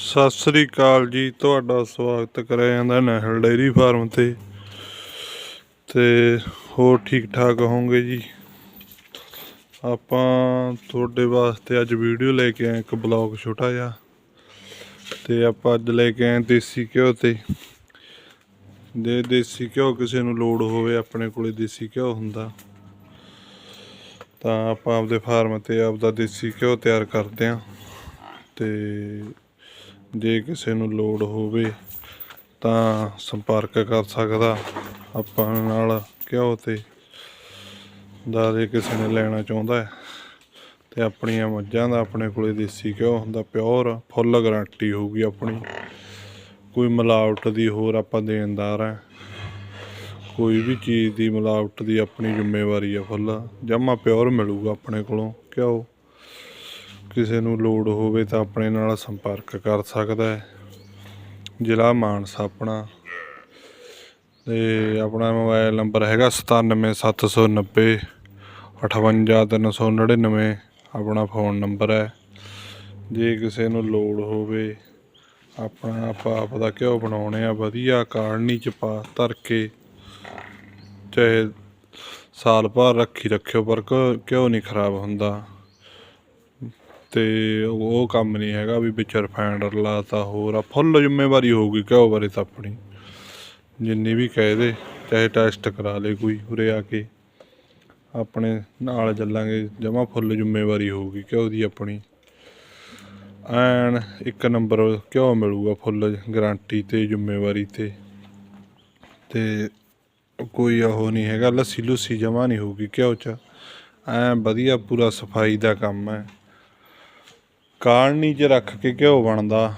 ਸਤਿ ਸ੍ਰੀ ਅਕਾਲ ਜੀ, ਤੁਹਾਡਾ ਸਵਾਗਤ ਕਰਿਆ ਜਾਂਦਾ ਨਹਿਲ ਡੇਅਰੀ ਫਾਰਮ ਤੇ। ਤੇ ਹੋਰ ਠੀਕ ਠਾਕ ਹੋਵੋਗੇ ਜੀ? ਆਪਾਂ ਤੁਹਾਡੇ ਵਾਸਤੇ ਅੱਜ ਵੀਡੀਓ ਲੈ ਕੇ ਆਏ ਇੱਕ ਬਲੌਗ ਛੋਟਾ ਜਿਹਾ। ਤੇ ਆਪਾਂ ਅੱਜ ਲੈ ਕੇ ਆਏ ਦੇਸੀ ਘਿਓ ਤੇ। ਜੇ ਦੇਸੀ ਘਿਓ ਕਿਸੇ ਨੂੰ ਲੋੜ ਹੋਵੇ, ਆਪਣੇ ਕੋਲੇ ਦੇਸੀ ਘਿਓ ਹੁੰਦਾ, ਤਾਂ ਆਪਾਂ ਆਪਦੇ ਫਾਰਮ ਤੇ ਆਪਦਾ ਦੇਸੀ ਘਿਓ ਤਿਆਰ ਕਰਦੇ ਆਂ ਤੇ ਜੇ ਕਿਸੇ ਨੂੰ ਲੋੜ ਹੋਵੇ ਤਾਂ ਸੰਪਰਕ ਕਰ ਸਕਦਾ। ਆਪਾਂ ਨਾਲ ਘਿਓ ਤੇ ਦਾ ਜੇ ਕਿਸੇ ਨੇ ਲੈਣਾ ਚਾਹੁੰਦਾ ਹੈ, ਤੇ ਆਪਣੀਆਂ ਮੱਝਾਂ ਦਾ ਆਪਣੇ ਕੋਲੇ ਦੇਸੀ ਘਿਓ ਹੁੰਦਾ, ਪਿਓਰ, ਫੁੱਲ ਗਾਰੰਟੀ ਹੋਊਗੀ ਆਪਣੀ। ਕੋਈ ਮਿਲਾਵਟ ਦੀ ਹੋਰ ਆਪਾਂ ਦੇਣਦਾਰ ਹੈ। ਕੋਈ ਵੀ ਚੀਜ਼ ਦੀ ਮਿਲਾਵਟ ਦੀ ਆਪਣੀ ਜ਼ਿੰਮੇਵਾਰੀ ਆ ਫੁੱਲ। ਜਮਾ ਪਿਓਰ ਮਿਲੂਗਾ ਆਪਣੇ ਕੋਲੋਂ ਘਿਓ। ਕਿਸੇ ਨੂੰ ਲੋੜ ਹੋਵੇ ਤਾਂ ਆਪਣੇ ਨਾਲ ਸੰਪਰਕ ਕਰ ਸਕਦਾ ਹੈ। ਜ਼ਿਲ੍ਹਾ ਮਾਨਸਾ ਆਪਣਾ। ਤੇ ਆਪਣਾ ਮੋਬਾਈਲ ਨੰਬਰ ਹੈਗਾ 97790 58399 ਆਪਣਾ ਫੋਨ ਨੰਬਰ ਹੈ। ਜੇ ਕਿਸੇ ਨੂੰ ਲੋੜ ਹੋਵੇ, ਆਪਣਾ ਆਪਾਂ ਆਪ ਦਾ ਘਿਓ ਬਣਾਉਣੇ ਆ, ਵਧੀਆ ਕਾੜਨੀ ਚ ਪਾ ਧਰ ਕੇ ਚਾਹੇ ਸਾਲ ਭਰ ਰੱਖੀ ਰੱਖਿਓ, ਪਰ ਘਿਓ ਘਿਓ ਨਹੀਂ ਖਰਾਬ ਹੁੰਦਾ। ਤੇ ਉਹ ਕੰਮ ਨਹੀਂ ਹੈਗਾ ਵੀ ਵਿੱਚ ਰਿਫਾਈਨਡ ਲਾਤਾ, ਹੋਰ ਆ ਫੁੱਲ ਜ਼ਿੰਮੇਵਾਰੀ ਹੋਊਗੀ ਘਿਓ ਬਾਰੇ ਤਾਂ ਆਪਣੀ। ਜਿੰਨੀ ਵੀ ਕਹਿ ਦੇ, ਚਾਹੇ ਟੈਸਟ ਕਰਾ ਲੇ ਕੋਈ ਉਰੇ ਆ ਕੇ। ਆਪਣੇ ਨਾਲ ਚੱਲਾਂਗੇ, ਜਮਾ ਫੁੱਲ ਜ਼ਿੰਮੇਵਾਰੀ ਹੋਊਗੀ ਘਿਓ ਦੀ ਆਪਣੀ। ਐਨ ਇੱਕ ਨੰਬਰ ਘਿਓ ਮਿਲੂਗਾ ਫੁੱਲ ਗਾਰੰਟੀ ਤੇ, ਜ਼ਿੰਮੇਵਾਰੀ ਤੇ। ਤੇ ਕੋਈ ਉਹ ਨਹੀਂ ਹੈਗਾ ਲੱਸੀ ਲੁੱਸੀ ਜਮਾ ਨਹੀਂ ਹੋਊਗੀ ਘਿਓ ਚ। ਐ ਵਧੀਆ ਪੂਰਾ ਸਫ਼ਾਈ ਦਾ ਕੰਮ ਹੈ। ਕਾੜਨੀ 'ਚ ਰੱਖ ਕੇ ਘਿਓ ਬਣਦਾ,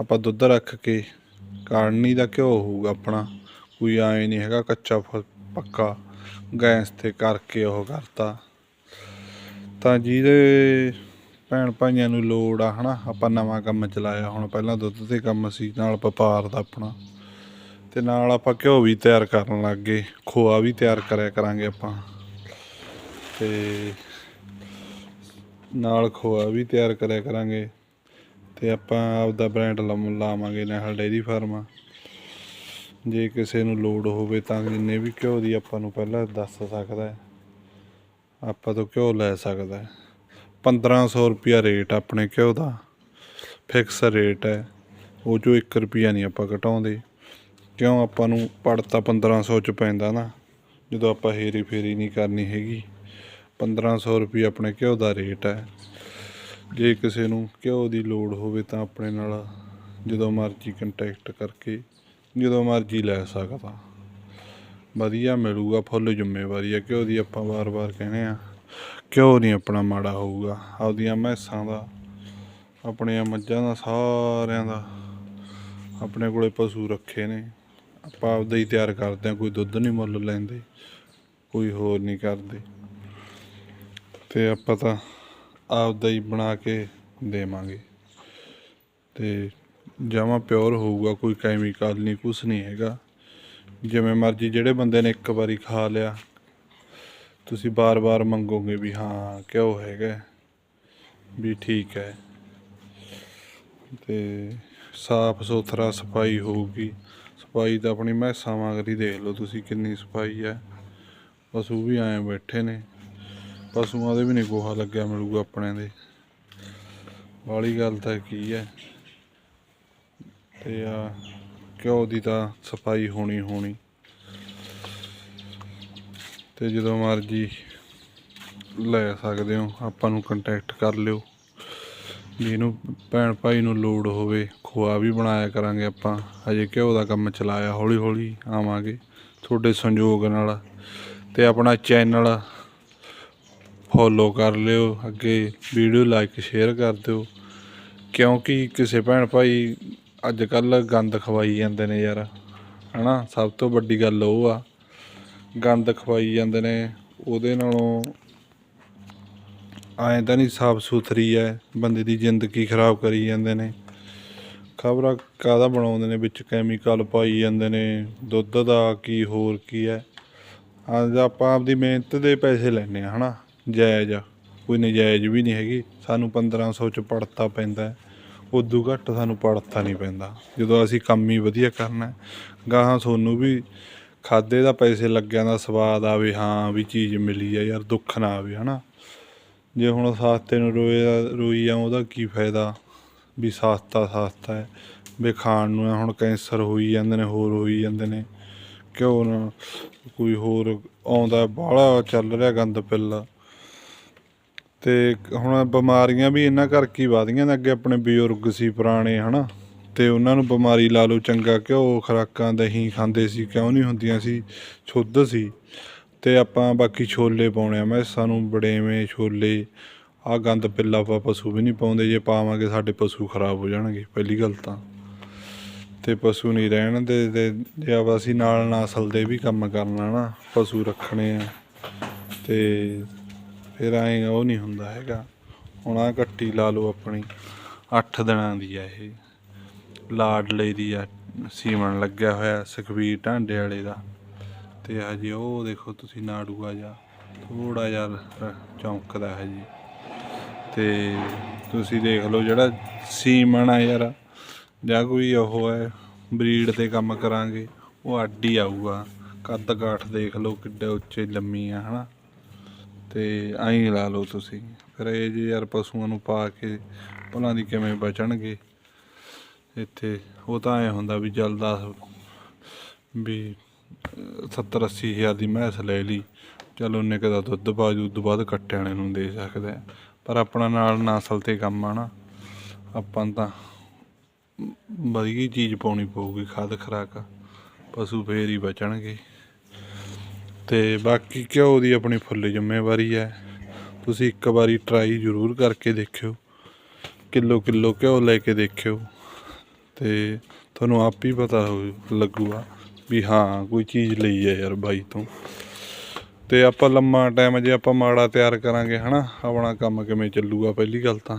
ਆਪਾਂ ਦੁੱਧ ਰੱਖ ਕੇ ਕਾੜਨੀ ਦਾ ਘਿਓ ਹੋਊਗਾ ਆਪਣਾ। ਕੋਈ ਐ ਨਹੀਂ ਹੈਗਾ ਕੱਚਾ ਪੱਕਾ, ਗੈਸ ਤੇ ਕਰਕੇ ਉਹ ਕਰਤਾ। ਤਾਂ ਜਿਹਦੇ ਭੈਣ ਭਾਈਆਂ ਨੂੰ ਲੋੜ ਆ ਹਨਾ, ਆਪਾਂ ਨਵਾਂ ਕੰਮ ਚਲਾਇਆ, ਹੁਣ ਪਹਿਲਾਂ ਦੁੱਧ ਤੇ ਕੰਮ ਸੀ, ਨਾਲ ਵਪਾਰ ਦਾ ਆਪਣਾ। ਤੇ ਨਾਲ ਆਪਾਂ ਘਿਓ ਵੀ ਤਿਆਰ ਕਰਨ ਲੱਗ ਗਏ, ਖੋਆ ਵੀ ਤਿਆਰ ਕਰਿਆ ਕਰਾਂਗੇ ਆਪਾਂ। ਤੇ ਨਾਲ ਖੋਆ ਵੀ ਤਿਆਰ ਕਰਿਆ ਕਰਾਂਗੇ ਤੇ ਆਪਾਂ ਆਪਦਾ ਬ੍ਰਾਂਡ ਲਾਵਾਂਗੇ ਨਹਿਲ ਡੇਅਰੀ ਫਾਰਮ। ਜੇ ਕਿਸੇ ਨੂੰ ਲੋੜ ਹੋਵੇ ਤਾਂ ਜਿੰਨੇ ਵੀ ਘਿਓ ਦੀ ਆਪਾਂ ਨੂੰ ਪਹਿਲਾਂ ਦੱਸ ਸਕਦਾ ਆਪਾਂ ਤੋਂ ਘਿਓ ਲੈ ਸਕਦਾ ਹੈ। 1500 ਰੁਪਿਆ ਰੇਟ ਆਪਣੇ ਘਿਓ ਦਾ। ਫਿਕਸ ਰੇਟ ਹੈ। ਉਹ ਚੋਂ 1 ਰੁਪਿਆ ਨਹੀਂ ਆਪਾਂ ਘਟਾਉਂਦੇ। ਕਿਉਂ ਆਪਾਂ ਨੂੰ ਪੜਤਾ 1500 ਚ ਪੈਂਦਾ ਨਾ। ਜਦੋਂ ਆਪਾਂ ਹੇਰੀ ਫੇਰੀ ਨਹੀਂ ਕਰਨੀ ਹੈਗੀ। 1500 ਰੁਪਏ ਆਪਣੇ ਘਿਓ ਦਾ ਰੇਟ ਹੈ। ਜੇ ਕਿਸੇ ਨੂੰ ਘਿਓ ਦੀ ਲੋੜ ਹੋਵੇ ਤਾਂ ਆਪਣੇ ਨਾਲ ਜਦੋਂ ਮਰਜ਼ੀ ਕੰਟੈਕਟ ਕਰਕੇ, ਜਦੋਂ ਮਰਜ਼ੀ ਲੈ ਸਕਦਾ। ਵਧੀਆ ਮਿਲੂਗਾ, ਫੁੱਲ ਜ਼ਿੰਮੇਵਾਰੀ ਹੈ। ਘਿਓ ਦੀ ਆਪਾਂ ਵਾਰ-ਵਾਰ ਕਹਿੰਦੇ ਆ ਘਿਓ ਨਹੀਂ ਆਪਣਾ ਮਾੜਾ ਹੋਊਗਾ। ਆਪਦੀਆਂ ਮੈਸਾਂ ਦਾ, ਆਪਣੀਆਂ ਮੱਝਾਂ ਦਾ, ਸਾਰਿਆਂ ਦਾ ਆਪਣੇ ਕੋਲੇ ਪਸ਼ੂ ਰੱਖੇ ਨੇ। ਆਪਾਂ ਆਪਦਾ ਹੀ ਤਿਆਰ ਕਰਦੇ ਆ ਕੋਈ ਦੁੱਧ ਨਹੀਂ ਮੁੱਲ ਲੈਂਦੇ, ਕੋਈ ਹੋਰ ਨਹੀਂ ਕਰਦੇ। ਤੇ ਆਪਾਂ ਤਾਂ ਆਪਦਾ ਹੀ ਬਣਾ ਕੇ ਦੇਵਾਂਗੇ। ਤੇ ਜਮਾ ਪਿਓਰ ਹੋਊਗਾ, ਕੋਈ ਕੈਮੀਕਲ ਨਹੀਂ, ਕੁਛ ਨਹੀਂ ਹੈਗਾ। ਜਿਵੇਂ ਮਰਜ਼ੀ ਜਿਹੜੇ ਬੰਦੇ ਨੇ ਇੱਕ ਵਾਰੀ ਖਾ ਲਿਆ, ਤੁਸੀਂ ਬਾਰ-ਬਾਰ ਮੰਗੋਗੇ ਵੀ ਹਾਂ ਕਿਉਂ ਹੈਗਾ, ਵੀ ਠੀਕ ਹੈ। ਤੇ ਸਾਫ਼ ਸੁਥਰਾ ਸਫ਼ਾਈ ਹੋਊਗੀ। ਸਫ਼ਾਈ ਤਾਂ ਆਪਣੀ ਮੈਸਾਂ ਵਾਂਗਰੀ ਦੇਖ ਲਓ ਤੁਸੀਂ ਕਿੰਨੀ ਸਫ਼ਾਈ ਹੈ। ਪਸ਼ੂ ਵੀ ਆਏ ਬੈਠੇ ਨੇ। ਪਸ਼ੂਆਂ ਦੇ ਵੀ ਨਹੀਂ ਗੋਹਾ ਲੱਗਿਆ ਮਿਲੂਗਾ ਆਪਣੇ ਦੇ। ਵਾਲੀ ਗੱਲ ਤਾਂ ਕੀ ਹੈ ਤੇ ਆ ਘਿਓ ਦੀ ਤਾਂ ਸਫ਼ਾਈ ਹੋਣੀ ਹੋਣੀ। ਤੇ ਜਦੋਂ ਮਰਜ਼ੀ ਲੈ ਸਕਦੇ ਹੋ, ਆਪਾਂ ਨੂੰ ਕੰਟੈਕਟ ਕਰ ਲਿਓ। ਜਿਹਨੂੰ ਭੈਣ ਭਾਈ ਨੂੰ ਲੋੜ ਹੋਵੇ, ਖੋਆ ਵੀ ਬਣਾਇਆ ਕਰਾਂਗੇ ਆਪਾਂ। ਹਜੇ ਘਿਓ ਦਾ ਕੰਮ ਚਲਾਇਆ ਹੌਲੀ ਹੌਲੀ ਆਵਾਂਗੇ। ਤੁਹਾਡੇ ਸੰਯੋਗ ਨਾਲ ਤੇ ਆਪਣਾ ਚੈਨਲ ਫੋਲੋ ਕਰ ਲਿਓ, ਅੱਗੇ ਵੀਡੀਓ ਲਾਈਕ, ਸ਼ੇਅਰ ਕਰ ਦਿਓ। ਕਿਉਂਕਿ ਕਿਸੇ ਭੈਣ ਭਾਈ ਅੱਜ ਕੱਲ ਗੰਦ ਖਵਾਈ ਜਾਂਦੇ ਨੇ ਯਾਰ, ਹਨਾ? ਸਭ ਤੋਂ ਵੱਡੀ ਗੱਲ ਉਹ ਆ, ਗੰਦ ਖਵਾਈ ਜਾਂਦੇ ਨੇ, ਉਹਦੇ ਨਾਲੋਂ ਐਂ ਤਾਂ ਨਹੀਂ ਸਾਫ਼ ਸੁਥਰੀ ਹੈ ਬੰਦੇ ਦੀ ਜ਼ਿੰਦਗੀ ਖਰਾਬ ਕਰੀ ਜਾਂਦੇ ਨੇ। ਖਬਰਾਂ ਕਾਹਦਾ ਬਣਾਉਂਦੇ ਨੇ ਵਿੱਚ? ਕੈਮੀਕਲ ਪਾਈ ਜਾਂਦੇ ਨੇ, ਦੁੱਧ ਦਾ ਕੀ, ਹੋਰ ਕੀ ਹੈ ਅੱਜ ਆਪਾਂ ਆਪਦੀ ਮਿਹਨਤ ਦੇ ਪੈਸੇ ਲੈਣੇ ਆ, ਹਨਾ? ਜਾਇਜ਼ ਆ। ਕੋਈ ਨਜਾਇਜ਼ ਵੀ ਨਹੀਂ ਹੈਗੀ। ਸਾਨੂੰ 1500 ਚ ਪੜਤਾ ਪੈਂਦਾ ਉਦੋਂ ਘੱਟ ਸਾਨੂੰ ਪੜਤਾ ਨਹੀਂ ਪੈਂਦਾ। ਜਦੋਂ ਅਸੀਂ ਕੰਮ ਹੀ ਵਧੀਆ ਕਰਨਾ ਹੈ, ਗਾਹਾਂ ਤੁਹਾਨੂੰ ਵੀ ਖਾਦੇ ਦਾ ਪੈਸੇ ਲੱਗਿਆਂ ਦਾ ਸਵਾਦ ਆਵੇ ਹਾਂ ਵੀ ਚੀਜ਼ ਮਿਲੀ ਆ ਯਾਰ ਦੁੱਖ ਨਾ ਆਵੇ ਹਨਾ? ਜੇ ਹੁਣ ਸਾਸਤੇ ਨੂੰ ਰੋਏ ਰੋਈ ਆ ਉਹਦਾ ਕੀ ਫਾਇਦਾ? ਵੀ ਸਸਤਾ ਸਸਤਾ ਹੈ। ਵੀ ਖਾਣ ਨੂੰ ਹੁਣ ਕੈਂਸਰ ਹੋਈ ਜਾਂਦੇ ਨੇ ਹੋਰ ਹੋਈ ਜਾਂਦੇ ਨੇ। ਕਿਉਂ ਨਾ ਕੋਈ ਹੋਰ ਆਉਂਦਾ ਬਾਹਲਾ ਚੱਲ ਰਿਹਾ ਗੰਦ ਪਿੱਲ। ਤੇ ਹੁਣ ਬਿਮਾਰੀਆਂ ਵੀ ਇਹਨਾਂ ਕਰਕੇ ਹੀ ਵਧੀਆਂ ਨੇ, ਅੱਗੇ ਆਪਣੇ ਬਜ਼ੁਰਗ ਸੀ ਪੁਰਾਣੇ, ਹਨਾ? ਤੇ ਉਹਨਾਂ ਨੂੰ ਬਿਮਾਰੀ ਲਾ ਲਓ ਚੰਗਾ ਘਿਓ ਖੁਰਾਕਾਂ, ਦਹੀਂ ਖਾਂਦੇ ਸੀ, ਕਿਉਂ ਨਹੀਂ ਹੁੰਦੀਆਂ ਸੀ, ਸ਼ੁੱਧ ਸੀ। ਤੇ ਆਪਾਂ ਬਾਕੀ ਛੋਲੇ ਪਾਉਣੇ ਆ, ਮੈਂ ਸਾਨੂੰ ਬੜੇਵੇਂ ਛੋਲੇ ਆ ਗੰਦ ਪਿੱਲਾ ਆਪਾਂ ਪਸ਼ੂ ਵੀ ਨਹੀਂ ਪਾਉਂਦੇ, ਜੇ ਪਾਵਾਂਗੇ ਸਾਡੇ ਪਸ਼ੂ ਖਰਾਬ ਹੋ ਜਾਣਗੇ, ਪਹਿਲੀ ਗੱਲ ਤਾਂ। ਤੇ ਪਸ਼ੂ ਨਹੀਂ ਰਹਿਣ ਦੇ, ਤੇ ਜੇ ਆਪਾਂ ਅਸੀਂ ਨਾਲ ਨਸਲ ਦੇ ਵੀ ਕੰਮ ਕਰਨਾ ਨਾ ਪਸ਼ੂ ਰੱਖਣੇ ਆ, ਤੇ ਫਿਰ ਐਂ ਉਹ ਨਹੀਂ ਹੁੰਦਾ ਹੈਗਾ। ਹੁਣ ਆ ਕੱਟੀ ਲਾ ਲਓ ਆਪਣੀ 8 ਦਿਨਾਂ ਦੀ ਆ ਇਹ। ਲਾਡਲੇ ਦੀ ਆ, ਸੀਮਣ ਲੱਗਿਆ ਹੋਇਆ ਸੁਖਬੀਰ ਢਾਂਡੇ ਵਾਲੇ ਦਾ। ਤੇ ਹਜੇ ਉਹ ਦੇਖੋ ਤੁਸੀਂ ਨਾੜੂਆ ਜਾ ਥੋੜਾ ਜਿਹਾ ਚੌਂਕਦਾ ਹੈ ਜੀ। ਤੇ ਤੁਸੀਂ ਦੇਖ ਲਓ ਜਿਹੜਾ ਸੀਮਣ ਆ ਯਾਰ, ਜਾਂ ਕੋਈ ਉਹ ਹੈ, ਬਰੀਡ ਤੇ ਕੰਮ ਕਰਾਂਗੇ, ਉਹ ਅੱਡ ਹੀ ਆਊਗਾ। ਕੱਦ ਕਾਠ ਦੇਖ ਲਓ ਕਿੱਡੇ ਉੱਚੇ ਲੰਮੀ ਆ, ਹਨਾ। ਤੇ ਐਂ ਲਾ ਲਓ ਤੁਸੀਂ। ਫਿਰ ਇਹ ਜੇ ਯਾਰ ਪਸ਼ੂਆਂ ਨੂੰ ਪਾ ਕੇ ਉਹਨਾਂ ਦੀ ਕਿਵੇਂ ਬਚਣਗੇ? ਇੱਥੇ ਉਹ ਤਾਂ ਐ ਹੁੰਦਾ ਵੀ ਜਲਦਾ ਵੀ 70 80 ਹਜ਼ਾਰ ਦੀ ਮੈਸ ਲੈ ਲਈ। ਚਲ ਉਹਨੇ ਕਦਾ ਦੁੱਧ ਬਾਜੂ ਉਦੋਂ ਬਾਅਦ ਕੱਟੇ ਵਾਲੇ ਨੂੰ ਦੇ ਸਕਦਾ ਪਰ ਆਪਣਾ ਨਾਲ ਨਸਲ ਤੇ ਕੰਮ ਆ ਨਾ, ਆਪਾਂ ਤਾਂ ਵਧੀਆ ਚੀਜ਼ ਪਾਉਣੀ ਪਊਗੀ, ਖਾਦ ਖਰਾਕ। ਪਸ਼ੂ ਫੇਰ ਹੀ ਬਚਣਗੇ। ਤੇ ਬਾਕੀ ਘਿਓ ਦੀ ਆਪਣੀ ਫੁੱਲ ਜ਼ਿੰਮੇਵਾਰੀ ਹੈ। ਤੁਸੀਂ ਇੱਕ ਵਾਰੀ ਟਰਾਈ ਜ਼ਰੂਰ ਕਰਕੇ ਦੇਖਿਓ। ਕਿਲੋ ਕਿਲੋ ਘਿਓ ਲੈ ਕੇ ਦੇਖਿਓ। ਤੇ ਤੁਹਾਨੂੰ ਆਪ ਹੀ ਪਤਾ ਹੋ ਲੱਗੂਗਾ ਵੀ ਹਾਂ, ਕੋਈ ਚੀਜ਼ ਲਈ ਹੈ ਯਾਰ ਬਾਈ ਤੋਂ। ਤੇ ਆਪਾਂ ਲੰਮਾ ਟਾਈਮ ਜੇ ਆਪਾਂ ਮਾੜਾ ਤਿਆਰ ਕਰਾਂਗੇ, ਹਨਾ? ਆਪਣਾ ਕੰਮ ਕਿਵੇਂ ਚੱਲੂਗਾ ਪਹਿਲੀ ਗੱਲ ਤਾਂ।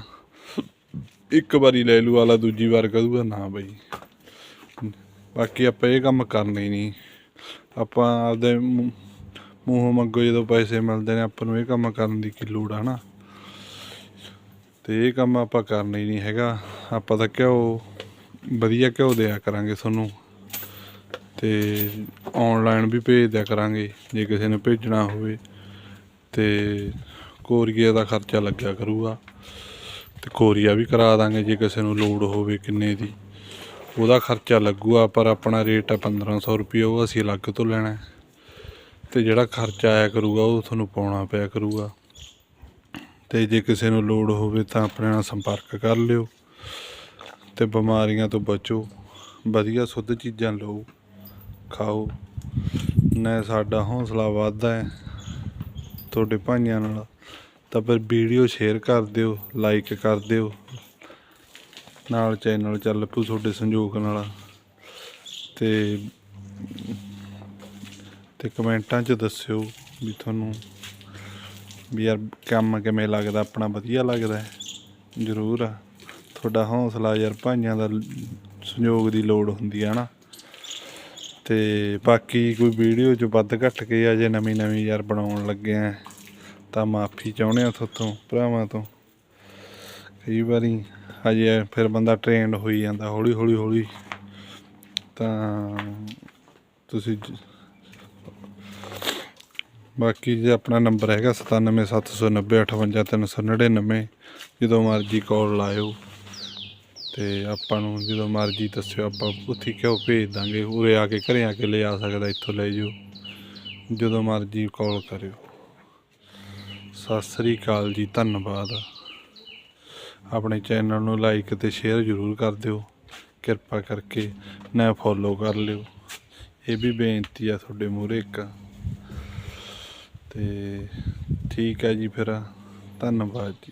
ਇੱਕ ਵਾਰੀ ਲੈ ਲੂ ਵਾਲਾ ਦੂਜੀ ਵਾਰ ਕਹੂਗਾ, ਨਾ ਬਈ। ਬਾਕੀ ਆਪਾਂ ਇਹ ਕੰਮ ਕਰਨਾ ਹੀ ਨਹੀਂ। ਆਪਾਂ ਆਪਦੇ ਮੂੰਹ- ਮੂੰਹੋਂ ਮੰਗੋ ਜਦੋਂ ਪੈਸੇ ਮਿਲਦੇ ਨੇ, ਆਪਾਂ ਨੂੰ ਇਹ ਕੰਮ ਕਰਨ ਦੀ ਕੀ ਲੋੜ ਆ ਨਾ ਤੇ ਇਹ ਕੰਮ ਆਪਾਂ ਕਰਨਾ ਹੀ ਨਹੀਂ ਹੈਗਾ। ਆਪਾਂ ਤਾਂ ਘਿਓ, ਵਧੀਆ ਘਿਓ ਦਿਆ ਕਰਾਂਗੇ ਤੁਹਾਨੂੰ। ਤੇ ਆਨਲਾਈਨ ਵੀ ਭੇਜ ਦਿਆ ਕਰਾਂਗੇ, ਜੇ ਕਿਸੇ ਨੇ ਭੇਜਣਾ ਹੋਵੇ। ਤੇ ਕੋਰੀਏ ਦਾ ਖਰਚਾ ਲੱਗਿਆ ਕਰੂਗਾ। ਤੇ ਕੋਰੀਆ ਵੀ ਕਰਾ ਦਾਂਗੇ ਜੇ ਕਿਸੇ ਨੂੰ ਲੋੜ ਹੋਵੇ ਕਿੰਨੇ ਦੀ। ਉਹਦਾ ਖਰਚਾ ਲੱਗੂਗਾ, ਪਰ ਆਪਣਾ ਰੇਟ ਹੈ 1500 ਰੁਪਏ ਉਹ ਅਸੀਂ ਅਲੱਗ ਤੋਂ ਲੈਣਾ ਹੈ। ਤੇ ਜਿਹੜਾ ਖਰਚਾ ਆਇਆ ਕਰੂਗਾ, ਉਹ ਤੁਹਾਨੂੰ ਪਾਉਣਾ ਪਿਆ ਕਰੂਗਾ। ਤੇ ਜੇ ਕਿਸੇ ਨੂੰ ਲੋੜ ਹੋਵੇ ਤਾਂ ਆਪਣੇ ਨਾਲ ਸੰਪਰਕ ਕਰ ਲਿਓ ਤੇ ਬਿਮਾਰੀਆਂ ਤੋਂ ਬਚੋ। ਵਧੀਆ ਸ਼ੁੱਧ ਚੀਜ਼ਾਂ ਲਓ, ਖਾਓ। ਨਾ ਸਾਡਾ ਹੌਸਲਾ ਵੱਧਦਾ ਹੈ ਤੁਹਾਡੇ ਭਾਈਆਂ ਨਾਲ, ਤਾਂ ਫਿਰ ਵੀਡੀਓ ਸ਼ੇਅਰ ਕਰ ਦਿਓ ਲਾਈਕ ਕਰ ਦਿਓ। ਨਾਲ ਚੈਨਲ ਚੱਲ ਪੂ ਤੁਹਾਡੇ ਸੰਯੋਗ ਨਾਲ। ਤੇ ਤੇ ਕਮੈਂਟਾਂ 'ਚ ਦੱਸਿਓ ਵੀ ਤੁਹਾਨੂੰ ਵੀ ਯਾਰ ਕੰਮ ਕਿਵੇਂ ਲੱਗਦਾ, ਆਪਣਾ ਵਧੀਆ ਲੱਗਦਾ ਜ਼ਰੂਰ ਆ। ਤੁਹਾਡਾ ਹੌਸਲਾ ਯਾਰ ਭਾਈਆਂ ਦਾ ਸੰਯੋਗ ਦੀ ਲੋੜ ਹੁੰਦੀ ਆ ਨਾ। ਤੇ ਬਾਕੀ ਕੋਈ ਵੀਡੀਓ 'ਚ ਵੱਧ ਘੱਟ ਕੇ ਆ ਜੇ ਨਵੀਂ ਨਵੀਂ ਯਾਰ ਬਣਾਉਣ ਲੱਗੇ ਆ, ਤਾਂ ਮਾਫੀ ਚਾਹੁੰਦੇ ਆ ਤੁਹਾਤੋਂ, ਭਰਾਵਾਂ ਤੋਂ। ਕਈ ਵਾਰੀ ਹਜੇ ਫਿਰ ਬੰਦਾ ਟ੍ਰੇਨਡ ਹੋਈ ਜਾਂਦਾ ਹੌਲੀ ਹੌਲੀ ਹੌਲੀ, ਤਾਂ ਤੁਸੀਂ ਬਾਕੀ ਜੇ ਆਪਣਾ ਨੰਬਰ ਹੈਗਾ 9779058399 ਜਦੋਂ ਮਰਜ਼ੀ ਕਾਲ ਲਾਇਓ। ਤੇ ਆਪਾਂ ਨੂੰ ਜਦੋਂ ਮਰਜ਼ੀ ਦੱਸਿਓ, ਆਪਾਂ ਉੱਥੇ ਕਿਉਂ ਭੇਜ ਦਾਂਗੇ? ਉਰੇ ਆ ਕੇ, ਘਰੇ ਆ ਕੇ ਲੈ ਆ ਸਕਦਾ, ਇੱਥੋਂ ਲੈ ਜਿਓ ਜਦੋਂ ਮਰਜ਼ੀ ਕਾਲ ਕਰਿਓ। ਸਤਿ ਸ੍ਰੀ ਅਕਾਲ ਜੀ, ਧੰਨਵਾਦ। ਆਪਣੇ ਚੈਨਲ ਨੂੰ ਲਾਈਕ ਤੇ ਸ਼ੇਅਰ ਜ਼ਰੂਰ ਕਰ ਦਿਓ। ਕਿਰਪਾ ਕਰਕੇ ਨਾ ਫੋਲੋ ਕਰ ਲਿਓ। ਇਹ ਵੀ ਬੇਨਤੀ ਆ ਤੁਹਾਡੇ ਮੂਹਰੇ ਇੱਕ। ਤੇ ਠੀਕ ਹੈ ਜੀ ਫਿਰ। ਧੰਨਵਾਦ ਜੀ।